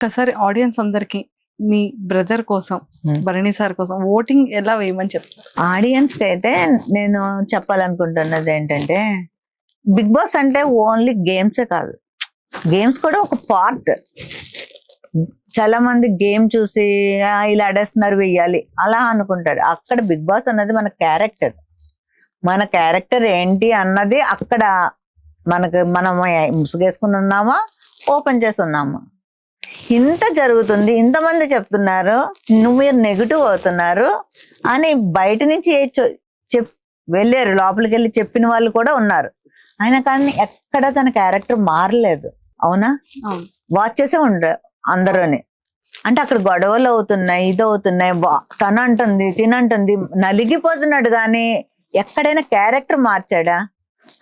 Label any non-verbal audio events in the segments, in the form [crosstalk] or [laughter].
ఒక్కసారి ఆడియన్స్ అందరికి మీ బ్రదర్ కోసం. భరణి సార్ కోసం ఓటింగ్ ఎలా వేయమని చెప్తారు ఆడియన్స్కి అయితే నేను చెప్పాలనుకుంటున్నది ఏంటంటే బిగ్ బాస్ అంటే ఓన్లీ గేమ్సే కాదు. గేమ్స్ కూడా ఒక పార్ట్. చాలా మంది గేమ్ చూసి "ఆ, ఇలా ఆడేస్తున్నారు వెయ్యాలి అలా అనుకుంటారు. అక్కడ బిగ్ బాస్ అన్నది మన క్యారెక్టర్. మన క్యారెక్టర్ ఏంటి అన్నది అక్కడ మనకు మనం ముసుగేసుకుని ఉన్నామా ఓపెన్ చేసి ఉన్నామా? ఇంత జరుగుతుంది ఇంతమంది చెప్తున్నారు నువ్వు మీరు నెగిటివ్ అవుతున్నారు అని బయట నుంచి చెప్ వెళ్ళారు. లోపలికి వెళ్ళి చెప్పిన వాళ్ళు కూడా ఉన్నారు. ఆయన కానీ ఎక్కడ తన క్యారెక్టర్ మారలేదు. అవునా? వాచ్ చేసే ఉండరు అందరూని. అంటే అక్కడ గొడవలు అవుతున్నాయి ఇది అవుతున్నాయి తను అంటుంది తినంటుంది నలిగిపోతున్నాడు కానీ ఎక్కడైనా క్యారెక్టర్ మార్చాడా?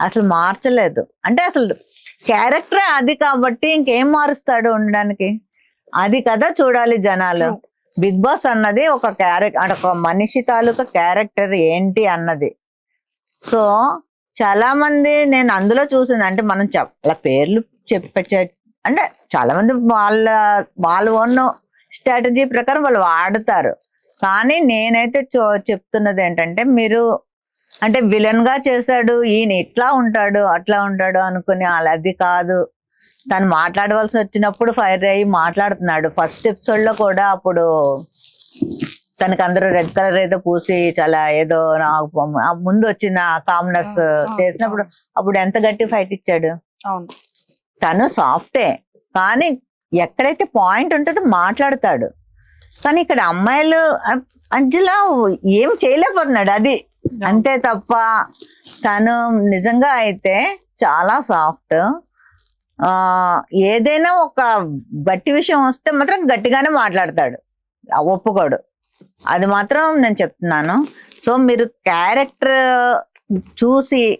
అసలు మార్చలేదు. అంటే అసలు క్యారెక్టర్ అది కాబట్టి ఇంకేం మారుస్తాడు ఉండడానికి? అది కదా చూడాలి జనాలు. బిగ్ బాస్ అన్నది ఒక క్యారెక్టర్ ఒక మనిషి తాలూకా క్యారెక్టర్ ఏంటి అన్నది. సో చాలా మంది నేను అందులో చూసింది అంటే మనం అలా పేర్లు చెప్పే అంటే చాలా మంది వాళ్ళ వాళ్ళ ఓన్ స్ట్రాటజీ ప్రకారం వాళ్ళు వాడతారు. కానీ నేనైతే చో- చెప్తున్నది ఏంటంటే మీరు అంటే విలన్గా చేశాడు ఈయన ఇట్లా ఉంటాడు అట్లా ఉంటాడు అనుకుని అది కాదు. తను మాట్లాడవలసి వచ్చినప్పుడు ఫైర్ అయ్యి మాట్లాడుతున్నాడు. ఫస్ట్ ఎపిసోడ్లో కూడా అప్పుడు తనకి అందరూ రెడ్ కలర్ ఏదో పూసి చాలా ఏదో నాకు ముందు వచ్చిన కామనర్స్ చేసినప్పుడు అప్పుడు ఎంత గట్టి ఫైట్ ఇచ్చాడు? తను సాఫ్టే కానీ ఎక్కడైతే పాయింట్ ఉంటుందో మాట్లాడతాడు. కానీ ఇక్కడ అమ్మాయిలు అంజలా ఏం చేయలేకపోతున్నాడు. అది అంతే తప్ప తను నిజంగా అయితే చాలా సాఫ్ట్ ఏదైనా ఒక గట్టి విషయం వస్తే మాత్రం గట్టిగానే మాట్లాడతాడు. ఒప్పుకోడు. అది మాత్రం నేను చెప్తున్నాను. సో మీరు క్యారెక్టర్ చూసి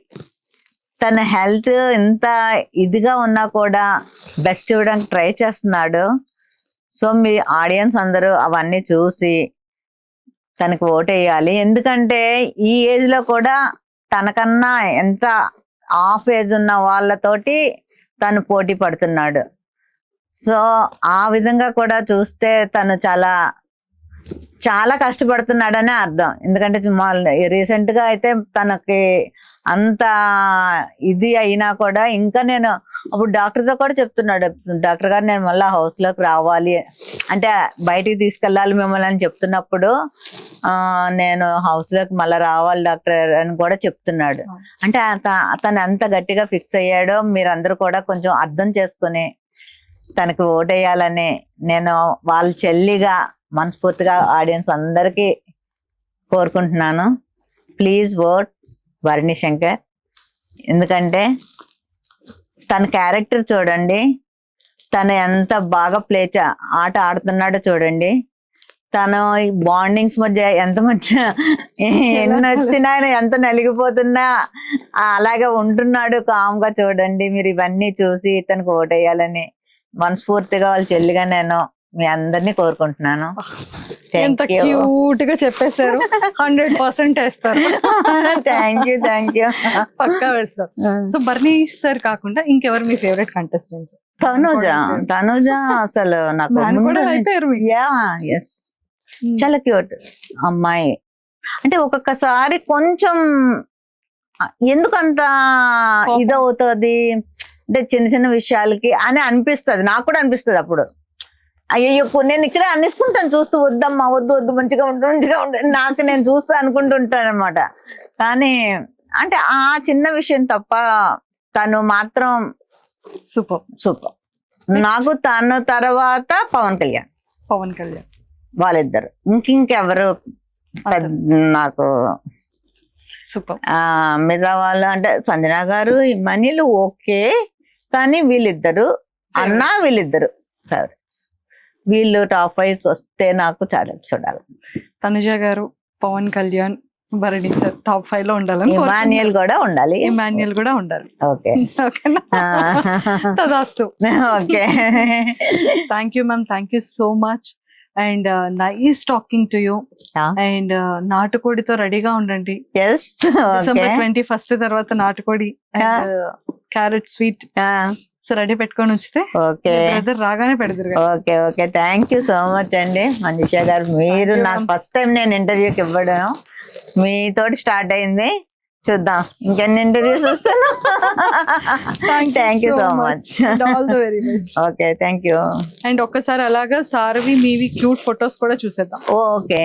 తన హెల్త్ ఎంత ఇదిగా ఉన్నా కూడా బెస్ట్ ఇవ్వడానికి ట్రై చేస్తున్నాడు. సో మీ ఆడియన్స్ అందరూ అవన్నీ చూసి తనకు ఓటేయాలి ఎందుకంటే ఈ ఏజ్లో కూడా తనకన్నా ఎంత హాఫ్ ఏజ్ ఉన్న వాళ్ళతోటి తను పోటీ పడుతున్నాడు. సో ఆ విధంగా కూడా చూస్తే తను చాలా చాలా కష్టపడుతున్నాడనే అర్థం. ఎందుకంటే రీసెంట్గా అయితే తనకి అంత ఇది అయినా కూడా ఇంకా నేను అప్పుడు డాక్టర్తో కూడా చెప్తున్నాడు. డాక్టర్ గారు నేను మళ్ళీ హౌస్లోకి రావాలి. అంటే బయటికి తీసుకెళ్ళాలి మిమ్మల్ని అని చెప్తున్నప్పుడు నేను హౌస్లోకి మళ్ళీ రావాలి డాక్టర్ అని కూడా చెప్తున్నాడు. అంటే అతను ఎంత గట్టిగా ఫిక్స్ అయ్యాడో మీరందరూ కూడా కొంచెం అర్థం చేసుకుని తనకి ఓటేయాలని నేను వాళ్ళ చెల్లిగా మనస్ఫూర్తిగా ఆడియన్స్ అందరికీ కోరుకుంటున్నాను. Please vote Bharani Shankar. ఎందుకంటే తన క్యారెక్టర్ చూడండి తను ఎంత బాగా ప్లే ఆట ఆడుతున్నాడో చూడండి. తను బాండింగ్స్ మధ్య ఎంత మధ్య ఎన్ని వచ్చినా ఆయన ఎంత నలిగిపోతున్నా అలాగే ఉంటున్నాడు కామ్గా చూడండి. మీరు ఇవన్నీ చూసి తనకు ఓటేయాలని మనస్ఫూర్తిగా వాళ్ళ చెల్లిగా నేను మీ అందరినీ కోరుకుంటున్నాను. ఎంత క్యూట్గా చెప్పేశారు. హండ్రెడ్ పర్సెంట్ వేస్తారు. థ్యాంక్ యూ థ్యాంక్ యూ పక్కా వేస్తారు. సో బర్నీ సార్ కాకుండా ఇంకెవరు మీ ఫేవరెట్ కంటెస్టెంట్స్ తనుజ తనుజ అసలు నాకు [laughs] ఎస్ చాలా క్యూట్ అమ్మాయి. అంటే ఒక్కొక్కసారి కొంచెం ఆ, ఎందుకు అంత కోపం. ఇదవుతుంది? అంటే చిన్న చిన్న విషయాలకి అని అనిపిస్తుంది. నాకు కూడా అనిపిస్తుంది అప్పుడు. అయ్యో నేను ఇక్కడే అనేసుకుంటాను చూస్తూ వద్దమ్మా వద్దు వద్దు మంచిగా ఉండు మంచిగా ఉండు నాకు నేను చూస్తూ అనుకుంటుంటాను అనమాట కానీ అంటే ఆ చిన్న విషయం తప్ప తను మాత్రం సూపర్. సూపర్. నాకు తను తర్వాత పవన్ కళ్యాణ్. పవన్ కళ్యాణ్. వాళ్ళిద్దరు. ఇంకింకెవరు పెద్ద నాకు సూపర్. ఆ మిగతా వాళ్ళు అంటే సంజన గారు ఇమ్మనీలు ఓకే కానీ వీళ్ళిద్దరు అన్న వీళ్ళిద్దరు. ఫేవరెట్స్ వీళ్ళు టాప్ ఫైవ్ వస్తే నాకు చాలా చూడాలి. తనుజ గారు పవన్ కళ్యాణ్ భరణి సార్ టాప్ ఫైవ్లో ఉండాలని ఇమాన్యుయల్ కూడా ఉండాలి. ఇమాన్యుయల్ కూడా ఉండాలి. ఓకే. [laughs] ఓకేనా? Okay. Thank you ma'am thank you so much and nice talking to you. And నాటుకోడితో రెడీగా ఉండండి. ఎస్ డిసెంబర్ ట్వంటీ ఫస్ట్ తర్వాత నాటుకోడి క్యారెట్ స్వీట్ సో రెడీ పెట్టుకొని ఉంచితే ఓకే. బ్రదర్ రాగానే పెడతారు okay okay. Thank you so much అండి మనీషా గారు. మీరు నాకు. ఫస్ట్ టైం నేను ఇంటర్వ్యూకి ఇవ్వడం. మీతోటి స్టార్ట్ అయింది. చూద్దాం. ఇంకెన్ని ఇంటర్వ్యూస్ వస్తాను thank you so much all the very best okay thank you and ఒక్కసారి అలాగా సార్వి మీవి క్యూట్ ఫొటోస్ కూడా చూసేద్దాం. ఓకే